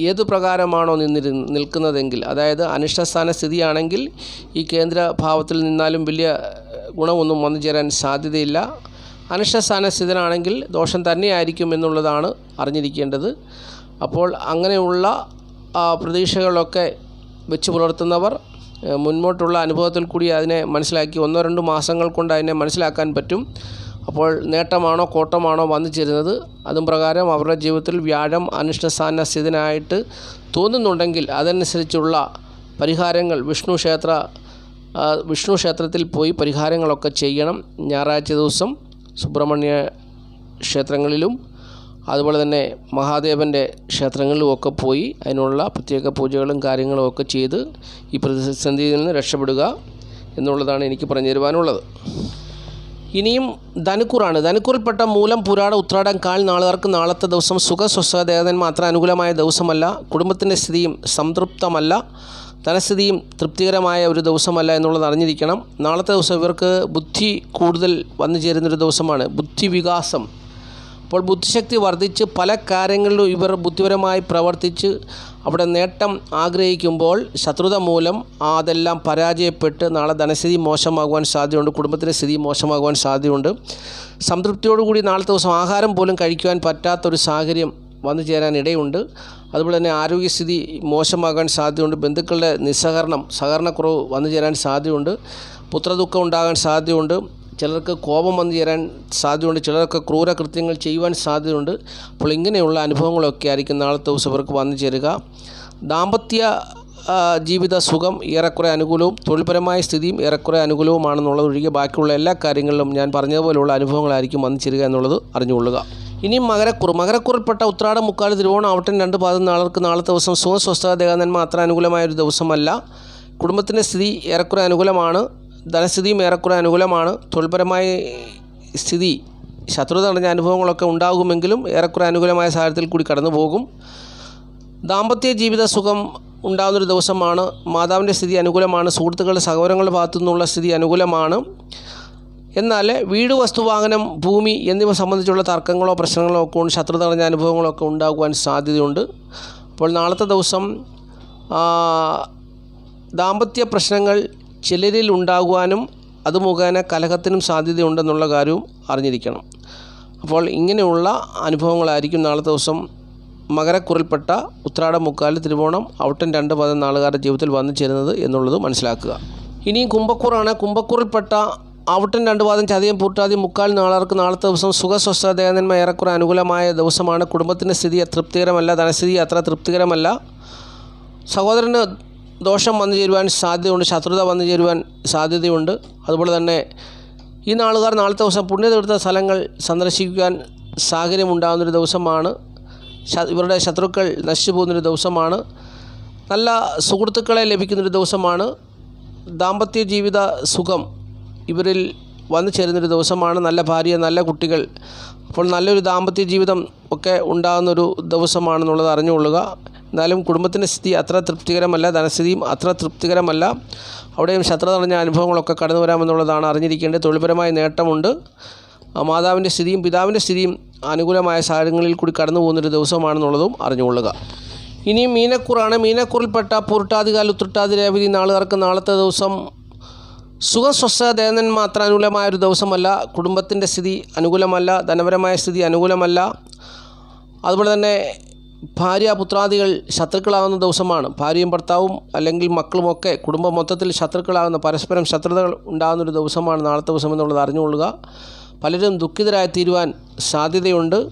ഏതു പ്രകാരമാണോ നിന്നിരു നിൽക്കുന്നതെങ്കിൽ അതായത് അനിഷ്ടസ്ഥാന സ്ഥിതിയാണെങ്കിൽ ഈ കേന്ദ്രഭാവത്തിൽ നിന്നാലും വലിയ ഗുണമൊന്നും വന്നു ചേരാൻ സാധ്യതയില്ല. അനിഷ്ടസ്ഥാന സ്ഥിതനാണെങ്കിൽ ദോഷം തന്നെയായിരിക്കും എന്നുള്ളതാണ് അറിഞ്ഞിരിക്കേണ്ടത്. അപ്പോൾ അങ്ങനെയുള്ള പ്രതീക്ഷകളൊക്കെ വെച്ച് പുലർത്തുന്നവർ മുന്നോട്ടുള്ള അനുഭവത്തിൽ കൂടി അതിനെ മനസ്സിലാക്കി ഒന്നോ രണ്ടോ മാസങ്ങൾ കൊണ്ട് അതിനെ മനസ്സിലാക്കാൻ പറ്റും. അപ്പോൾ നേട്ടമാണോ കോട്ടമാണോ വന്നു ചേരുന്നത്? അതും പ്രകാരം അവരുടെ ജീവിതത്തിൽ വ്യാഴം അനിഷ്ടസ്ഥാന സ്ഥിതനായിട്ട് തോന്നുന്നുണ്ടെങ്കിൽ അതനുസരിച്ചുള്ള പരിഹാരങ്ങൾ വിഷ്ണു ക്ഷേത്ര വിഷ്ണു ക്ഷേത്രത്തിൽ പോയി പരിഹാരങ്ങളൊക്കെ ചെയ്യണം. ഞായറാഴ്ച ദിവസം സുബ്രഹ്മണ്യ ക്ഷേത്രങ്ങളിലും അതുപോലെ തന്നെ മഹാദേവന്റെ ക്ഷേത്രങ്ങളിലും ഒക്കെ പോയി അതിനുള്ള പ്രത്യേക പൂജകളും കാര്യങ്ങളും ഒക്കെ ചെയ്ത് ഈ പ്രതിസന്ധിയിൽ നിന്ന് രക്ഷപ്പെടുക എന്നുള്ളതാണ് എനിക്ക് പറഞ്ഞു തരുവാനുള്ളത്. ഇനിയും ധനുക്കൂറാണ്. ധനുക്കൂറിൽപ്പെട്ട മൂലം പുരാട ഉത്രാടം കാൽ നാളുകാർക്ക് നാളത്തെ ദിവസം ദേവതൻ മാത്രം അനുകൂലമായ ദിവസമല്ല കുടുംബത്തിന്റെ സ്ഥിതിയും സംതൃപ്തമല്ല. ധനസ്ഥിതിയും തൃപ്തികരമായ ഒരു ദിവസമല്ല എന്നുള്ളത് അറിഞ്ഞിരിക്കണം. നാളത്തെ ദിവസം ഇവർക്ക് ബുദ്ധി കൂടുതൽ വന്നു ചേരുന്നൊരു ദിവസമാണ് ബുദ്ധി വികാസം അപ്പോൾ ബുദ്ധിശക്തി വർദ്ധിച്ച് പല കാര്യങ്ങളിലും ഇവർ ബുദ്ധിപരമായി പ്രവർത്തിച്ച് അവിടെ നേട്ടം ആഗ്രഹിക്കുമ്പോൾ ശത്രുത മൂലം അതെല്ലാം പരാജയപ്പെട്ട് നാളെ ധനസ്ഥിതി മോശമാകുവാൻ സാധ്യതയുണ്ട് കുടുംബത്തിന്റെ സ്ഥിതി മോശമാകുവാൻ സാധ്യതയുണ്ട്. സംതൃപ്തിയോടുകൂടി നാളത്തെ ദിവസം ആഹാരം പോലും കഴിക്കുവാൻ പറ്റാത്തൊരു സാഹചര്യം വന്നു ചേരാൻ ഇടയുണ്ട്. അതുപോലെ തന്നെ ആരോഗ്യസ്ഥിതി മോശമാകാൻ സാധ്യതയുണ്ട്. ബന്ധുക്കളുടെ നിസ്സഹകരണം സഹകരണക്കുറവ് വന്നു ചേരാൻ സാധ്യതയുണ്ട്. പുത്രദുഃഖം ഉണ്ടാകാൻ സാധ്യതയുണ്ട്. ചിലർക്ക് കോപം വന്നു ചേരാൻ സാധ്യതയുണ്ട്. ചിലർക്ക് ക്രൂരകൃത്യങ്ങൾ ചെയ്യുവാൻ സാധ്യതയുണ്ട്. അപ്പോൾ ഇങ്ങനെയുള്ള അനുഭവങ്ങളൊക്കെ ആയിരിക്കും നാളത്തെ ദിവസം ഇവർക്ക് വന്നു ചേരുക. ദാമ്പത്യ ജീവിത സുഖം ഏറെക്കുറെ അനുകൂലവും തൊഴിൽപരമായ സ്ഥിതിയും ഏറെക്കുറെ അനുകൂലവുമാണെന്നുള്ളത് ഒഴികെ ബാക്കിയുള്ള എല്ലാ കാര്യങ്ങളിലും ഞാൻ പറഞ്ഞതുപോലെയുള്ള അനുഭവങ്ങളായിരിക്കും വന്നു ചേരുക എന്നുള്ളത് അറിഞ്ഞുകൊള്ളുക. ഇനിയും മകരക്കുറ് മകരക്കുറിൽപ്പെട്ട ഉത്രാട മുക്കാട് തിരുവോണം ആവട്ടൻ രണ്ട് പാദം നാളർക്ക് നാളെ ദിവസം സുഖ സ്വസ്ഥത ദേഹനന്മ അത്ര അനുകൂലമായ ഒരു ദിവസമല്ല. കുടുംബത്തിന്റെ സ്ഥിതി ഏറെക്കുറെ അനുകൂലമാണ്. ധനസ്ഥിതിയും ഏറെക്കുറെ അനുകൂലമാണ്. തൊഴിൽപരമായ സ്ഥിതി ശത്രുത നിറഞ്ഞ അനുഭവങ്ങളൊക്കെ ഉണ്ടാകുമെങ്കിലും ഏറെക്കുറെ അനുകൂലമായ സാഹചര്യത്തിൽ കൂടി കടന്നു പോകും ദാമ്പത്യ ജീവിത സുഖം ഉണ്ടാകുന്നൊരു ദിവസമാണ്. മാതാവിന്റെ സ്ഥിതി അനുകൂലമാണ്. സുഹൃത്തുക്കളുടെ സഹോദരങ്ങളുടെ ഭാഗത്തു നിന്നുള്ള സ്ഥിതി അനുകൂലമാണ്. എന്നാൽ വീട് വസ്തുവാഹനം ഭൂമി എന്നിവ സംബന്ധിച്ചുള്ള തർക്കങ്ങളോ പ്രശ്നങ്ങളോ ഒക്കെ ഉണ്ട്. ശത്രുത നിറഞ്ഞ അനുഭവങ്ങളോ ഒക്കെ ഉണ്ടാകുവാൻ സാധ്യതയുണ്ട്. അപ്പോൾ നാളത്തെ ദിവസം ദാമ്പത്യ പ്രശ്നങ്ങൾ ചിലരിൽ ഉണ്ടാകുവാനും അത് മുഖേന കലഹത്തിനും സാധ്യതയുണ്ടെന്നുള്ള കാര്യവും അറിഞ്ഞിരിക്കണം. അപ്പോൾ ഇങ്ങനെയുള്ള അനുഭവങ്ങളായിരിക്കും നാളത്തെ ദിവസം മകരക്കുറിൽപ്പെട്ട ഉത്രാട മുക്കാൽ തിരുവോണം ഔട്ടൻ രണ്ട് പദം നാളുകാരുടെ ജീവിതത്തിൽ വന്നു ചേരുന്നത് എന്നുള്ളത് മനസ്സിലാക്കുക. ഇനി കുംഭക്കൂറാണ്. കുംഭക്കൂറിൽപ്പെട്ട ഔട്ടൻ രണ്ട് പാദം ചതയം പൂട്ടാതി മുക്കാൽ നാളർക്ക് നാളത്തെ ദിവസം സുഖസ്വസ്ഥ ദേവന്മ ഏറെക്കുറെ അനുകൂലമായ ദിവസമാണ്. കുടുംബത്തിന്റെ സ്ഥിതി തൃപ്തികരമല്ല ധനസ്ഥിതി അത്ര തൃപ്തികരമല്ല. സഹോദരന് ദോഷം വന്നു ചേരുവാൻ സാധ്യതയുണ്ട് ശത്രുത വന്നു ചേരുവാൻ സാധ്യതയുണ്ട്. അതുപോലെ തന്നെ ഈ നാളുകാർ നാളത്തെ ദിവസം പുണ്യതീർത്ഥ സ്ഥലങ്ങൾ സന്ദർശിക്കുവാൻ സാഹചര്യമുണ്ടാകുന്നൊരു ദിവസമാണ്. ഇവരുടെ ശത്രുക്കൾ നശിച്ചു പോകുന്നൊരു ദിവസമാണ്. നല്ല സുഹൃത്തുക്കളെ ലഭിക്കുന്നൊരു ദിവസമാണ്. ദാമ്പത്യ ജീവിത സുഖം ഇവരിൽ വന്നു ചേരുന്നൊരു ദിവസമാണ് നല്ല ഭാര്യ നല്ല കുട്ടികൾ. അപ്പോൾ നല്ലൊരു ദാമ്പത്യ ജീവിതം ഒക്കെ ഉണ്ടാകുന്നൊരു ദിവസമാണെന്നുള്ളത് അറിഞ്ഞുകൊള്ളുക. എന്നാലും കുടുംബത്തിന്റെ സ്ഥിതി അത്ര തൃപ്തികരമല്ല ധനസ്ഥിതിയും അത്ര തൃപ്തികരമല്ല. അവിടെയും ശത്രു നിറഞ്ഞ അനുഭവങ്ങളൊക്കെ കടന്നു വരാമെന്നുള്ളതാണ് അറിഞ്ഞിരിക്കേണ്ടത്. തൊഴിൽപരമായ നേട്ടമുണ്ട്. മാതാവിന്റെ സ്ഥിതിയും പിതാവിന്റെ സ്ഥിതിയും അനുകൂലമായ സാഹചര്യങ്ങളിൽ കൂടി കടന്നു പോകുന്നൊരു ദിവസമാണെന്നുള്ളതും അറിഞ്ഞുകൊള്ളുക. ഇനിയും മീനക്കൂറാണ്. മീനക്കൂറിൽപ്പെട്ട പൂർട്ടാതികാൽ ഉത്രട്ടാതി രേവതി നാളുകാർക്ക് നാളത്തെ ദിവസം സുഖസ്വസ്ഥ ദേവൻ മാത്രം അനുകൂലമായ ഒരു ദിവസമല്ല കുടുംബത്തിന്റെ സ്ഥിതി അനുകൂലമല്ല ധനപരമായ സ്ഥിതി അനുകൂലമല്ല. അതുപോലെ തന്നെ ഭാര്യ പുത്രാദികൾ ശത്രുക്കളാകുന്ന ദിവസമാണ്. ഭാര്യയും ഭർത്താവും അല്ലെങ്കിൽ മക്കളുമൊക്കെ കുടുംബം മൊത്തത്തിൽ ശത്രുക്കളാകുന്ന പരസ്പരം ശത്രുതകൾ ഉണ്ടാകുന്ന ഒരു ദിവസമാണ് നാളത്തെ ദിവസം എന്നുള്ളത് അറിഞ്ഞുകൊള്ളുക. പലരും ദുഃഖിതരായി തീരുവാൻ സാധ്യതയുണ്ട്.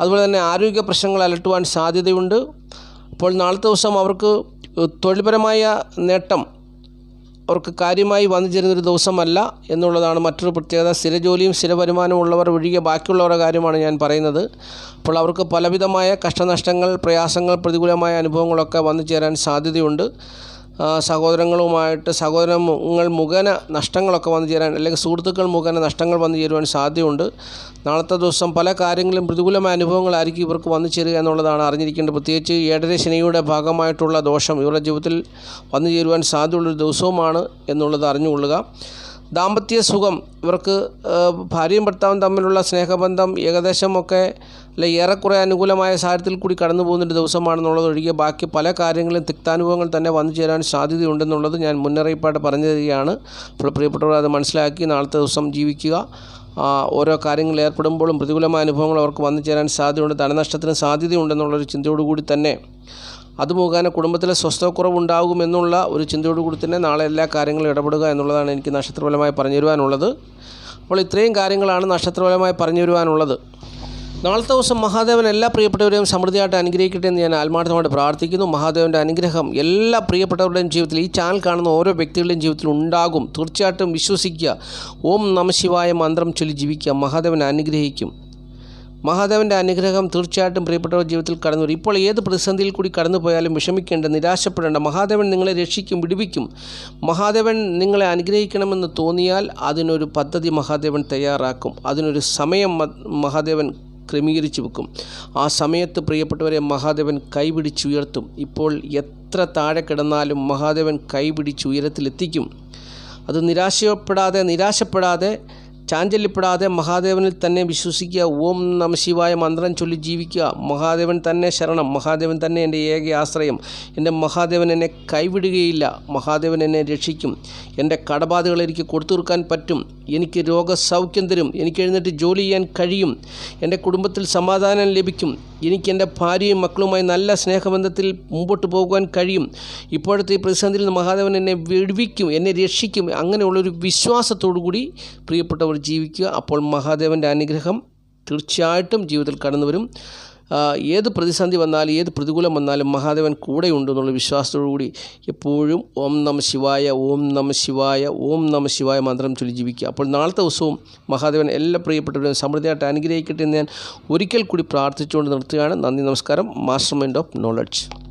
അതുപോലെ തന്നെ ആരോഗ്യ പ്രശ്നങ്ങൾ അലട്ടുവാൻ സാധ്യതയുണ്ട്. അപ്പോൾ നാളത്തെ ദിവസം അവർക്ക് തൊഴിൽപരമായ നേട്ടം അവർക്ക് കാര്യമായി വന്നു ചേരുന്നൊരു ദിവസമല്ല എന്നുള്ളതാണ് മറ്റൊരു പ്രത്യേകത. സ്ഥിരജോലിയും സ്ഥിര വരുമാനവും ഉള്ളവർ ഒഴികെ ബാക്കിയുള്ളവരുടെ കാര്യമാണ് ഞാൻ പറയുന്നത്. അപ്പോൾ അവർക്ക് പലവിധമായ കഷ്ടനഷ്ടങ്ങൾ പ്രയാസങ്ങൾ പ്രതികൂലമായ അനുഭവങ്ങളൊക്കെ വന്നു ചേരാൻ സാധ്യതയുണ്ട്. സഹോദരങ്ങളുമായിട്ട് സഹോദരങ്ങൾ മുഖേന നഷ്ടങ്ങളൊക്കെ വന്നു ചേരാൻ അല്ലെങ്കിൽ സുഹൃത്തുക്കൾ മുഖേന നഷ്ടങ്ങൾ വന്നു ചേരുവാൻ സാധ്യതയുണ്ട്. നാളത്തെ ദിവസം പല കാര്യങ്ങളും പ്രതികൂലമായ അനുഭവങ്ങളായിരിക്കും ഇവർക്ക് വന്നു ചേരുക എന്നുള്ളതാണ് അറിഞ്ഞിരിക്കേണ്ടത്. പ്രത്യേകിച്ച് ഏഴര ശനിയുടെ ഭാഗമായിട്ടുള്ള ദോഷം ഇവരുടെ ജീവിതത്തിൽ വന്നു ചേരുവാൻ സാധ്യതയുള്ളൊരു ദിവസവുമാണ് എന്നുള്ളത് അറിഞ്ഞുകൊള്ളുക. ദാമ്പത്യ സുഖം ഇവർക്ക് ഭാര്യയും ഭർത്താവും തമ്മിലുള്ള സ്നേഹബന്ധം ഏകദേശമൊക്കെ അല്ലെ ഏറെക്കുറെ അനുകൂലമായ സാഹചര്യത്തിൽ കൂടി കടന്നു പോകുന്നൊരു ദിവസമാണെന്നുള്ളത് ഒഴികെ ബാക്കി പല കാര്യങ്ങളും തിക്താനുഭവങ്ങൾ തന്നെ വന്നു ചേരാൻ സാധ്യതയുണ്ടെന്നുള്ളത് ഞാൻ മുന്നറിയിപ്പായിട്ട് പറഞ്ഞു തരികയാണ് അപ്പോൾ പ്രിയപ്പെട്ടവർ അത് മനസ്സിലാക്കി നാളത്തെ ദിവസം ജീവിക്കുക. ഓരോ കാര്യങ്ങളിൽ ഏർപ്പെടുമ്പോഴും പ്രതികൂലമായ അനുഭവങ്ങൾ അവർക്ക് വന്നു ചേരാൻ സാധ്യതയുണ്ട്. ധനനഷ്ടത്തിന് സാധ്യതയുണ്ടെന്നുള്ളൊരു ചിന്തയോടുകൂടി തന്നെ അത് മുഖേന കുടുംബത്തിലെ സ്വസ്ഥക്കുറവുണ്ടാകുമെന്നുള്ള ഒരു ചിന്തയോടുകൂടി തന്നെ നാളെ എല്ലാ കാര്യങ്ങളും ഇടപെടുക എന്നുള്ളതാണ് എനിക്ക് നക്ഷത്രപരമായി പറഞ്ഞു തരുവാനുള്ളത് അപ്പോൾ ഇത്രയും കാര്യങ്ങളാണ് നക്ഷത്രപരമായി പറഞ്ഞു തരുവാനുള്ളത് നാളത്തെ ദിവസം മഹാദേവൻ എല്ലാ പ്രിയപ്പെട്ടവരെയും സമൃദ്ധിയായിട്ട് അനുഗ്രഹിക്കട്ടെ എന്ന് ഞാൻ ആത്മാർത്ഥമായിട്ട് പ്രാർത്ഥിക്കുന്നു. മഹാദേവന്റെ അനുഗ്രഹം എല്ലാ പ്രിയപ്പെട്ടവരുടെയും ജീവിതത്തിൽ ഈ ചാനൽ കാണുന്ന ഓരോ വ്യക്തികളുടെയും ജീവിതത്തിൽ ഉണ്ടാകും. തീർച്ചയായിട്ടും വിശ്വസിക്കുക. ഓം നമശിവായ മന്ത്രം ചൊല്ലി ജീവിക്കുക. മഹാദേവൻ അനുഗ്രഹിക്കും. മഹാദേവന്റെ അനുഗ്രഹം തീർച്ചയായിട്ടും പ്രിയപ്പെട്ടവരുടെ ജീവിതത്തിൽ കടന്നു വരും ഇപ്പോൾ ഏത് പ്രതിസന്ധിയിൽ കൂടി കടന്നു പോയാലും വിഷമിക്കേണ്ട നിരാശപ്പെടേണ്ട മഹാദേവൻ നിങ്ങളെ രക്ഷിക്കും വിടുവിക്കും. മഹാദേവൻ നിങ്ങളെ അനുഗ്രഹിക്കണമെന്ന് തോന്നിയാൽ അതിനൊരു പദ്ധതി മഹാദേവൻ തയ്യാറാക്കും. അതിനൊരു സമയം മഹാദേവൻ ക്രമീകരിച്ചു വെക്കും. ആ സമയത്ത് പ്രിയപ്പെട്ടവരെ മഹാദേവൻ കൈപിടിച്ചുയർത്തും. ഇപ്പോൾ എത്ര താഴെ കിടന്നാലും മഹാദേവൻ കൈപിടിച്ചുയരത്തിലെത്തിക്കും. അത് നിരാശപ്പെടാതെ നിരാശപ്പെടാതെ ചാഞ്ചല്യപ്പെടാതെ മഹാദേവനിൽ തന്നെ വിശ്വസിക്കുക. ഓം നമ ശിവായ മന്ത്രം ചൊല്ലി ജീവിക്കുക. മഹാദേവൻ തന്നെ ശരണം. മഹാദേവൻ തന്നെ എന്റെ ഏക ആശ്രയം. എന്റെ മഹാദേവൻ എന്നെ കൈവിടുകയില്ല. മഹാദേവൻ എന്നെ രക്ഷിക്കും. എന്റെ കടബാധകൾ എനിക്ക് കൊടുത്തു തീർക്കാൻ പറ്റും. എനിക്ക് രോഗസൗഖ്യം തരും. എനിക്ക് എഴുന്നേറ്റ് ജോലി ചെയ്യാൻ കഴിയും. എന്റെ കുടുംബത്തിൽ സമാധാനം ലഭിക്കും. എനിക്ക് എന്റെ ഭാര്യയും മക്കളുമായി നല്ല സ്നേഹബന്ധത്തിൽ മുമ്പോട്ട് പോകുവാൻ കഴിയും. ഇപ്പോഴത്തെ ഈ പ്രതിസന്ധിയിൽ നിന്ന് മഹാദേവൻ എന്നെ വിടുവിക്കും എന്നെ രക്ഷിക്കും അങ്ങനെയുള്ളൊരു വിശ്വാസത്തോടു കൂടി പ്രിയപ്പെട്ടവർ ജീവിക്കുക. അപ്പോൾ മഹാദേവന്റെ അനുഗ്രഹം തീർച്ചയായിട്ടും ജീവിതത്തിൽ കടന്നു വരും ഏത് പ്രതിസന്ധി വന്നാലും ഏത് പ്രതികൂലം വന്നാലും മഹാദേവൻ കൂടെയുണ്ട് എന്നുള്ള വിശ്വാസത്തോടു കൂടി എപ്പോഴും ഓം നമ ശിവായ ഓം നമ ശിവായ ഓം നമ ശിവായ മന്ത്രം ചൊല്ലി ജീവിക്കുക. അപ്പോൾ നാളത്തെ ദിവസവും മഹാദേവൻ എല്ലാ പ്രിയപ്പെട്ടവരും സമൃദ്ധിയായിട്ട് അനുഗ്രഹിക്കട്ടെ എന്ന് ഞാൻ ഒരിക്കൽ കൂടി പ്രാർത്ഥിച്ചുകൊണ്ട് നിർത്തുകയാണ്. നന്ദി നമസ്കാരം. Master mind of knowledge